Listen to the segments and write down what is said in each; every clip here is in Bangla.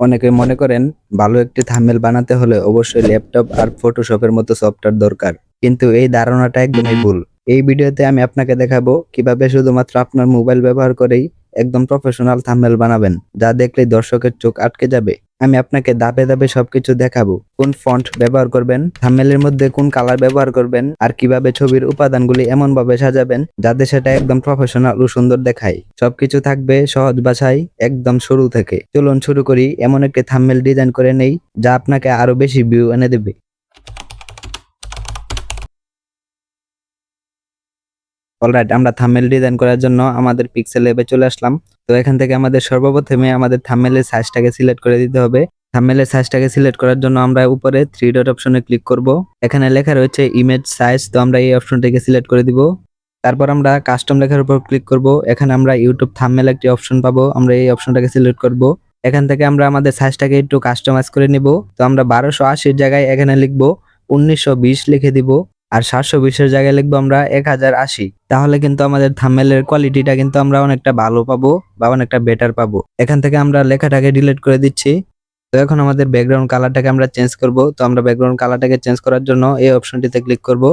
অনেকে মনে করেন, ভালো একটি থামেল বানাতে হলে অবশ্যই ল্যাপটপ আর ফটোশপের মতো সফটওয়্যার দরকার। কিন্তু এই ধারণাটা একদমই ভুল। এই ভিডিওতে আমি আপনাকে দেখাবো কীভাবে শুধুমাত্র আপনার মোবাইল ব্যবহার করেই একদম প্রফেশনাল থামেল বানাবেন, যা দেখলেই দর্শকের চোখ আটকে যাবে। আমি আপনাকে ধাপে ধাপে সবকিছু দেখাবো। কোন ফন্ট ব্যবহার করবেন থাম্বনেলের মধ্যে কোন কালার ব্যবহার করবেন, আর কীভাবে ছবির উপাদানগুলি এমন ভাবে সাজাবেন, যাতে সেটা একদম প্রফেশনাল ও সুন্দর দেখায়। সবকিছু থাকবে সহজ ভাষায়, একদম শুরু থেকে। চলুন শুরু করি, এমন একটি থাম্বনেল ডিজাইন করে নেই, যা আপনাকে আরও বেশি ভিউ এনে দেবে। অলরাইট আমরা থাম্বনেল ডিজাইন করার জন্য আমাদের পিক্সেল ল্যাবে চলে আসলাম। তো এখান থেকে আমাদের সর্বপ্রথমে আমাদের থাম্বনেলের সাইজটাকে সিলেক্ট করে দিতে হবে। থাম্বনেলের সাইজটাকে সিলেক্ট করার জন্য আমরা উপরে থ্রি ডট অপশনে ক্লিক করব। এখানে লেখা রয়েছে ইমেজ সাইজ তো আমরা এই অপশনটাকে সিলেক্ট করে দিব। তারপর আমরা কাস্টম লেখার উপর ক্লিক করব। এখানে আমরা ইউটিউব থাম্বনেল একটি অপশন পাবো। আমরা এই অপশনটাকে সিলেক্ট করব। এখান থেকে আমরা আমাদের সাইজটাকে একটু কাস্টমাইজ করে নিব। তো আমরা বারোশো আশির জায়গায় এখানে লিখব, উনিশশো বিশ লিখে দিব। আর সাতশো বিশের জায়গায় লিখব আমরা এক হাজার আশি। তাহলে কিন্তু আমাদের থাম্বনেলের কোয়ালিটিটা কিন্তু আমরা অনেকটা ভালো পাবো বা অনেকটা বেটার পাবো। এখান থেকে আমরা লেখাটাকে ডিলিট করে দিচ্ছি। তো এখন আমাদের ব্যাকগ্রাউন্ড কালারটাকে আমরা চেঞ্জ করব। তো আমরা ব্যাকগ্রাউন্ড কালারটাকে চেঞ্জ করার জন্য এই অপশনটিতে ক্লিক করব।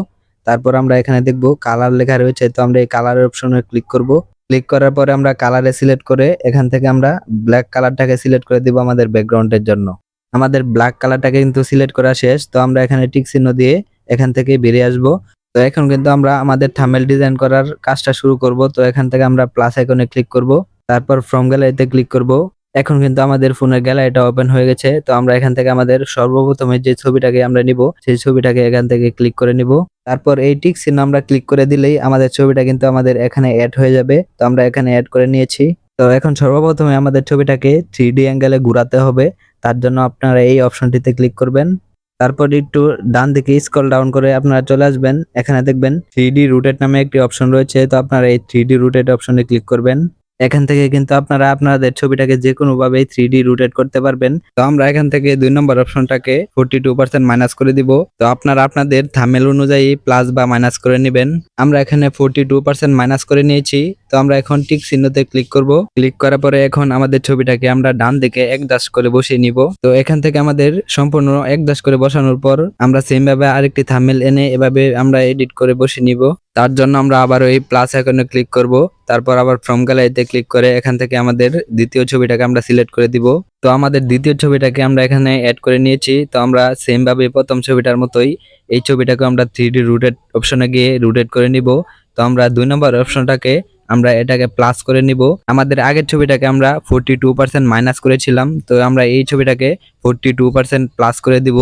তারপর আমরা এখানে দেখব কালার লেখা রয়েছে। তো আমরা এই কালারের অপশনে ক্লিক করব। ক্লিক করার পরে আমরা কালারে সিলেক্ট করে এখান থেকে আমরা ব্ল্যাক কালারটাকে সিলেক্ট করে দিব আমাদের ব্যাকগ্রাউন্ডের জন্য। আমাদের ব্ল্যাক কালারটাকে কিন্তু সিলেক্ট করা শেষ। তো আমরা এখানে টিক চিহ্ন দিয়ে এখান থেকে বেরিয়ে আসব। তো এখন কিন্তু আমরা আমাদের থামেল ডিজাইন করার কাজটা শুরু করব। তো এখান থেকে আমরা প্লাস আইকনে ক্লিক করব। তারপর ফ্রম গ্যালারিতে ক্লিক করব। এখন কিন্তু আমাদের ফোনের গ্যালারিটা ওপেন হয়ে গেছে। তো আমরা এখান থেকে আমাদের সর্বপ্রথমে যে ছবিটাকে আমরা নিব, সেই ছবিটাকে এখান থেকে ক্লিক করে নিব। তারপর এই টিক চিহ্ন আমরা ক্লিক করে দিলেই আমাদের ছবিটা কিন্তু আমাদের এখানে অ্যাড হয়ে যাবে। তো আমরা এখানে অ্যাড করে নিয়েছি। তো এখন সর্বপ্রথমে আমাদের ছবিটাকে থ্রি ডি অ্যাঙ্গেলে ঘুরাতে হবে। তার জন্য আপনারা এই অপশনটিতে ক্লিক করবেন। তারপর একটু ডান দিকে স্ক্রল ডাউন করে আপনারা চলে আসবেন। এখানে দেখবেন থ্রি ডি রুটেড নামে একটি অপশন রয়েছে। তো আপনারা এই থ্রি ডি রুটেড অপশনে ক্লিক করবেন। এখান থেকে কিন্তু আপনারা আপনাদের ছবিটাকে যে কোনো ভাবে থ্রি ডি রুটেট করতে পারবেন। তো আমরা এখান থেকে দুই নম্বর অপশনটাকে ফোরটি টু পার্সেন্ট মাইনাস করে দিব। তো আপনারা আপনাদের থামেল অনুযায়ী প্লাস বা মাইনাস করে নেবেন। আমরা এখানে ফোরটি টু পার্সেন্ট মাইনাস করে নিয়েছি। তো আমরা এখন টিক চিহ্নতে ক্লিক করব। ক্লিক করার পরে এখন আমাদের ছবিটাকে আমরা ডান দিকে এক দাস করে বসিয়ে নিব। তো এখান থেকে আমাদের সম্পূর্ণ এক দাস করে বসানোর পর আমরা সেম ভাবে আরেকটি থামেল এনে এভাবে আমরা এডিট করে বসিয়ে নিব। তার জন্য আমরা আবার ওই প্লাস আইকনে ক্লিক করব। তারপর আবার ফ্রম গ্যালারিতে ক্লিক করে এখান থেকে আমাদের দ্বিতীয় ছবিটাকে আমরা সিলেক্ট করে দিব। তো আমাদের দ্বিতীয় ছবিটাকে আমরা এখানে অ্যাড করে নিয়েছি। তো আমরা সেম ভাবে প্রথম ছবিটার মতোই এই ছবিটাকে আমরা থ্রি ডি রুটেড অপশনে গিয়ে রুটেট করে নিব। তো আমরা দুই নম্বর অপশনটাকে আমরা এটাকে প্লাস করে নিব। আমাদের আগের ছবিটাকে আমরা ফোরটি টু পার্সেন্ট মাইনাস করেছিলাম। তো আমরা এই ছবিটাকে ফোরটি টু পার্সেন্ট প্লাস করে দিব।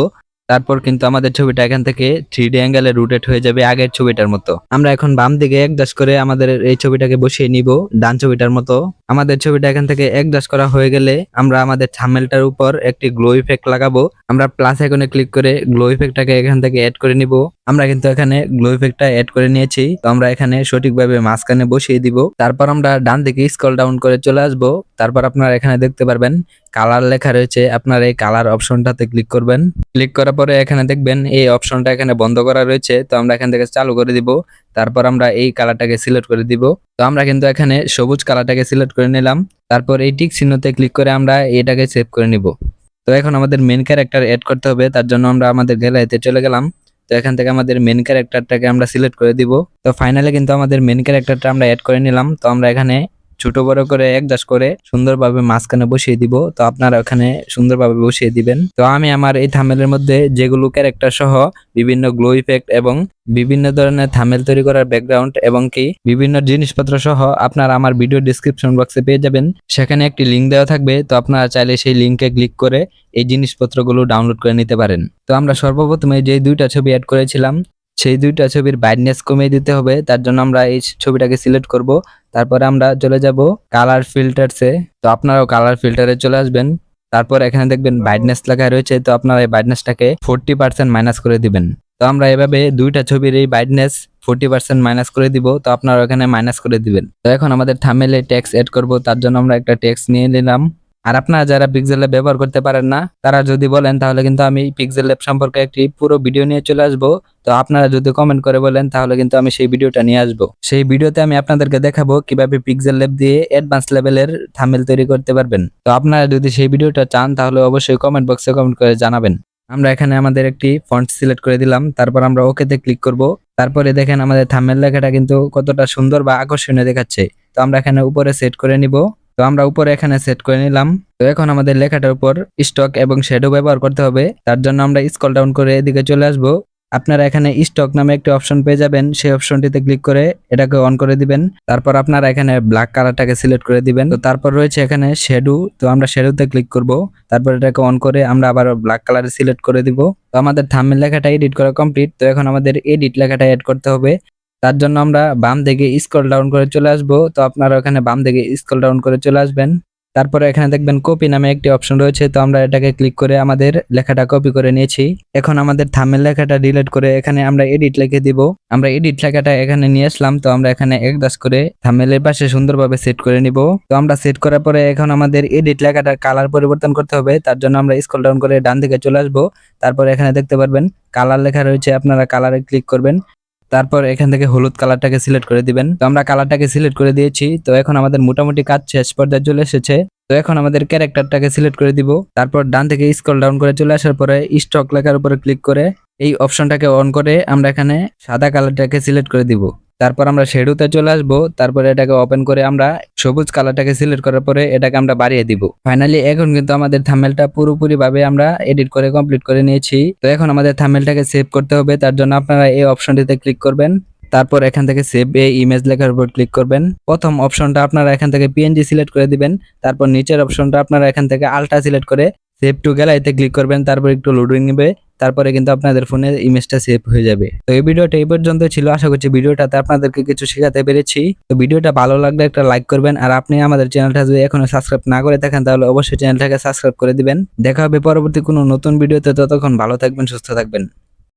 তারপর কিন্তু আমাদের ছবিটা এখান থেকে থ্রি ডি অ্যাঙ্গেলে রুটেট হয়ে যাবে আগের ছবিটার মতো। আমরা এখন বাম দিকে এক দাস করে আমাদের এই ছবিটাকে বসিয়ে নিব, ডান ছবিটার মতো। আমাদের ছবিটা এখান থেকে দাস করা হয়ে গেলে আমরা আমাদের থামেলটার উপর একটি গ্লো ইফেক্ট লাগাবো। আমরা প্লাস আইকনে ক্লিক করে গ্লো ইফেক্টটাকে এখান থেকে অ্যাড করে নিব। আমরা কিন্তু এখানে গ্লো ইফেক্টটা অ্যাড করে নিয়েছি। তো আমরা এখানে সঠিকভাবে মাঝখানে বসিয়ে দিব। তারপর আমরা ডান দিকে স্ক্রল ডাউন করে চলে আসব। তারপর আপনারা এখানে দেখতে পারবেন কালার লেখা রয়েছে। আপনার এই কালার অপশনটাতে ক্লিক করবেন। ক্লিক করার পরে এখানে দেখবেন এই অপশনটা এখানে বন্ধ করা রয়েছে। তো আমরা এখান থেকে চালু করে দিব। তারপর আমরা এই কালারটাকে সিলেক্ট করে দিব। তো আমরা কিন্তু এখানে সবুজ কালারটাকে সিলেক্ট করে নিলাম। তারপর এই টিক চিহ্নতে ক্লিক করে আমরা এটাকে সেভ করে নিব। তো এখন আমাদের মেন ক্যারেক্টার এড করতে হবে, তার জন্য আমরা আমাদের গ্যালারিতে চলে গেলাম। তো এখান থেকে আমাদের মেন ক্যারেক্টারটাকে আমরা সিলেক্ট করে দিব। তো ফাইনালে কিন্তু আমাদের মেন ক্যারেক্টারটা আমরা অ্যাড করে নিলাম। তো আমরা এখানে ছোট বড় করে এক দাস করে সুন্দরভাবে মাঝখানে বসিয়ে দিব। তো আপনারা ওখানে সুন্দরভাবে বসিয়ে দিবেন। তো আমি আমার এই থামেলের মধ্যে যেগুলো ক্যারেক্টার সহ বিভিন্ন গ্লো ইফেক্ট এবং বিভিন্ন ধরনের থামেল তৈরি করার ব্যাকগ্রাউন্ড এবং কি বিভিন্ন জিনিসপত্র সহ আপনারা আমার ভিডিও ডিসক্রিপশন বক্সে পেয়ে যাবেন। সেখানে একটি লিঙ্ক দেওয়া থাকবে। তো আপনারা চাইলে সেই লিঙ্কে ক্লিক করে এই জিনিসপত্রগুলো ডাউনলোড করে নিতে পারেন। তো আমরা সর্বপ্রথমে যে দুইটা ছবি অ্যাড করেছিলাম, সেই দুইটা ছবির ব্রাইটনেস কমিয়ে দিতে হবে। তার জন্য আমরা এই ছবিটাকে সিলেক্ট করব। তারপরে আমরা চলে যাব কালার ফিল্টারসে তো আপনারাও কালার ফিল্টারে চলে আসবেন। তারপর এখানে দেখবেন ব্রাইটনেস লেখা রয়েছে। তো আপনারা এই ব্রাইটনেসটাকে ফোরটি পার্সেন্ট মাইনাস করে দিবেন। তো আমরা এভাবে দুইটা ছবির এই ব্রাইটনেস ফোরটি পার্সেন্ট মাইনাস করে দিব। তো আপনারা এখানে মাইনাস করে দিবেন। তো এখন আমাদের থামেলে ট্যাক্স এড করব। তার জন্য আমরা একটা ট্যাক্স নিয়ে নিলাম। আর আপনারা যারা পিক্সেল ল্যাব ব্যবহার করতে পারেন না, তারা যদি বলেন, তাহলে কিন্তু আমি পিক্সেল ল্যাব সম্পর্কে একটি পুরো ভিডিও নিয়ে চলে আসব। তো আপনারা যদি কমেন্ট করে বলেন, তাহলে কিন্তু আমি সেই ভিডিওটা নিয়ে আসব। সেই ভিডিওতে আমি আপনাদেরকে দেখাবো কীভাবে পিক্সেল ল্যাব দিয়ে অ্যাডভান্স লেভেলের থামেল তৈরি করতে পারবেন। তো আপনারা যদি সেই ভিডিওটা চান, তাহলে অবশ্যই কমেন্ট বক্সে কমেন্ট করে জানাবেন। আমরা এখানে আমাদের একটি ফন্ট সিলেক্ট করে দিলাম, তারপর আমরা ওকেতে ক্লিক করব। তারপরে দেখেন আমাদের থামেল লেখাটা কিন্তু কতটা সুন্দর বা আকর্ষণীয় দেখাচ্ছে। তো আমরা এখানে উপরে সেট করে নিব। তো আমরা উপরে এখানে সেট করে নিলাম। তো এখন আমাদের লেখাটার উপর স্টক এবং শ্যাডো ব্যবহার করতে হবে। তার জন্য আমরা স্কল ডাউন করে এদিকে চলে আসব। আপনারা এখানে স্টক নামে একটি অপশন পেয়ে যাবেন। সেই অপশনটিতে ক্লিক করে এটাকে অন করে দিবেন। তারপর আপনারা এখানে ব্ল্যাক কালারটাকে সিলেক্ট করে দিবেন। তো তারপর রয়েছে এখানে শ্যাডো তো আমরা শ্যাডোতে ক্লিক করব। তারপর এটাকে অন করে আমরা আবার ব্ল্যাক কালারে সিলেক্ট করে দিব। তো আমাদের থাম্বনেল লেখাটা এডিট করা কমপ্লিট তো এখন আমাদের এডিট লেখাটা এড করতে হবে। তার জন্য আমরা বাম দিকে স্ক্রল ডাউন করে চলে আসব। তো আপনারা ওখানে বাম দিকে স্ক্রল ডাউন করে চলে আসবেন। তারপরে এখানে দেখবেন কপি নামে একটি অপশন রয়েছে। তো আমরা এটাকে ক্লিক করে আমাদের লেখাটা কপি করে নিয়েছি। এখন আমাদের থামের লেখাটা ডিলিট করে এখানে আমরা এডিট লিখে দিব। আমরা এডিট লেখাটা এখানে নিয়ে আসলাম। তো আমরা এখানে এক দাস করে থামেলের পাশে সুন্দরভাবে সেট করে নিব। তো আমরা সেট করার পরে এখন আমাদের এডিট লেখাটার কালার পরিবর্তন করতে হবে। তার জন্য আমরা স্ক্রল ডাউন করে ডান দিকে চলে আসব। তারপরে এখানে দেখতে পারবেন কালার লেখা রয়েছে। আপনারা কালারে ক্লিক করবেন। তারপর এখান থেকে হলুদ কালারটাকে সিলেক্ট করে দিবেন। তো আমরা কালারটাকে সিলেক্ট করে দিয়েছি। তো এখন আমাদের মোটামুটি কাজ শেষ পর্যায়ে চলে এসেছে। তো এখন আমাদের ক্যারেক্টারটাকে সিলেক্ট করে দিব। তারপর ডান থেকে স্ক্রল ডাউন করে চলে আসার পরে স্টক লেখার উপরে ক্লিক করে এই অপশনটাকে অন করে আমরা এখানে সাদা কালারটাকে সিলেক্ট করে দিব। তারপর আমরা শেডুতে চলে আসব। তারপরে এটাকে ওপেন করে আমরা সবুজ কালারটাকে সিলেক্ট করার পরে এটাকে আমরা বাড়িয়ে দিব। ফাইনালি এখন কিন্তু আমাদের থামেলটা পুরোপুরি ভাবে আমরা এডিট করে কমপ্লিট করে নিয়েছি। তো এখন আমাদের থামেলটাকে সেভ করতে হবে। তার জন্য আপনারা এই অপশনটিতে ক্লিক করবেন। তারপর এখান থেকে সেভ এ ইমেজ লেখার উপর ক্লিক করবেন। প্রথম অপশনটা আপনারা এখান থেকে পিএনজি সিলেক্ট করে দিবেন। তারপর নিচের অপশনটা আপনারা এখান থেকে আলট্রা সিলেক্ট করে সেভ টু গ্যালারিতে ক্লিক করবেন। তারপর একটু লোডিং নেবে। তারপরে কিন্তু আপনাদের ফোনের ইমেজটা সেভ হয়ে যাবে। তো এই ভিডিওটা এই পর্যন্ত ছিল। আশা করছি ভিডিওটাতে আপনাদেরকে কিছু শেখাতে পেরেছি। তো ভিডিওটা ভালো লাগলে একটা লাইক করবেন। আর আপনি আমাদের চ্যানেলটা যদি এখনও সাবস্ক্রাইব না করে থাকেন, তাহলে অবশ্যই চ্যানেলটাকে সাবস্ক্রাইব করে দিবেন। দেখা হবে পরবর্তী কোনো নতুন ভিডিওতে। ততক্ষণ ভালো থাকবেন, সুস্থ থাকবেন।